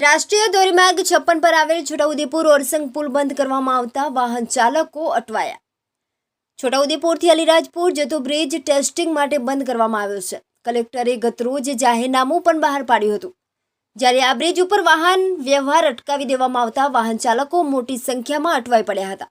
રાષ્ટ્રીય ધોરીમાર્ગ છપ્પન પર આવેલ છોટાઉદેપુર ઓરસંગ બંધ કરવામાં આવતા વાહન ચાલકો અટવાયા. છોટાઉદેપુરથી અલીરાજપુર જતો બ્રિજ ટેસ્ટિંગ માટે બંધ કરવામાં આવ્યો છે. કલેક્ટરે ગતરોજ જાહેરનામું પણ બહાર પાડ્યું હતું. જ્યારે આ બ્રિજ ઉપર વાહન વ્યવહાર અટકાવી દેવામાં આવતા વાહન ચાલકો મોટી સંખ્યામાં અટવાઈ પડ્યા હતા.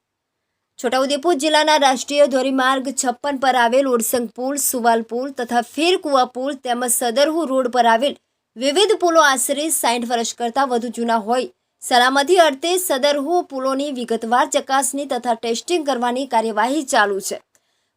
છોટાઉદેપુર જિલ્લાના રાષ્ટ્રીય ધોરીમાર્ગ છપ્પન પર આવેલ ઓરસંગ પુલ સુવાલ પુલ તથા ફેરકુવા પુલ તેમજ સદરહુ રોડ પર આવેલ વિવિધ પુલો આશરે સાઠ વર્ષ કરતાં વધુ જૂના હોય. સલામતી અર્થે સદરહુ પુલોની વિગતવાર ચકાસણી તથા ટેસ્ટિંગ કરવાની કાર્યવાહી ચાલુ છે.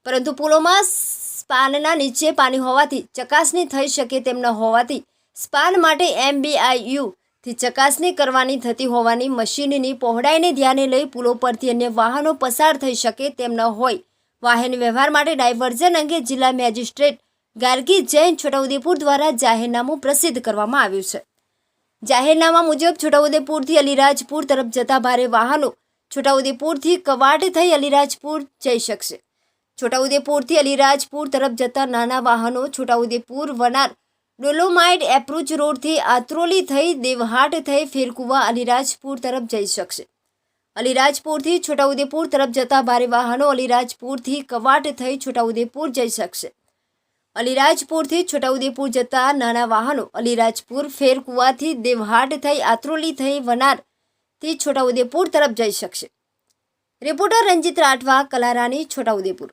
પરંતુ પુલોમાં સ્પાનના નીચે પાણી હોવાથી ચકાસણી થઈ શકે તેમ ન હોવાથી સ્પાન માટે એમબીઆઈયુ થી ચકાસણી કરવાની થતી હોવાની મશીનની પહોળાઈને ધ્યાને લઈ પુલો પરથી અન્ય વાહનો પસાર થઈ શકે તેમ ન હોય. વાહન વ્યવહાર માટે ડાયવર્ઝન અંગે જિલ્લા મેજિસ્ટ્રેટ ગાર્ગી જૈન છોટાઉદેપુર દ્વારા જાહેરનામું પ્રસિદ્ધ કરવામાં આવ્યું છે. જાહેરનામા મુજબ છોટાઉદેપુરથી અલીરાજપુર તરફ જતા ભારે વાહનો છોટાઉદેપુરથી કવાટ થઈ અલીરાજપુર જઈ શકશે. છોટાઉદેપુરથી અલીરાજપુર તરફ જતા નાના વાહનો છોટાઉદેપુર, વનાર ડોલોમાઇટ એપ્રોચ રોડથી આત્રોલી થઈ દેવહાટ થઈ ફેરકુવા અલીરાજપુર તરફ જઈ શકશે. અલીરાજપુરથી છોટાઉદેપુર તરફ જતા ભારે વાહનો અલીરાજપુરથી કવાટ થઈ છોટાઉદેપુર જઈ શકશે. અલીરાજપુરથી છોટાઉદેપુર જતા નાના વાહનો અલીરાજપુર ફેરકુવાથી દેવહાટ થઈ આત્રોલી થઈ વનારથી છોટાઉદેપુર તરફ જઈ શકશે. રિપોર્ટર રંજીત રાઠવા, કલારાની છોટાઉદેપુર.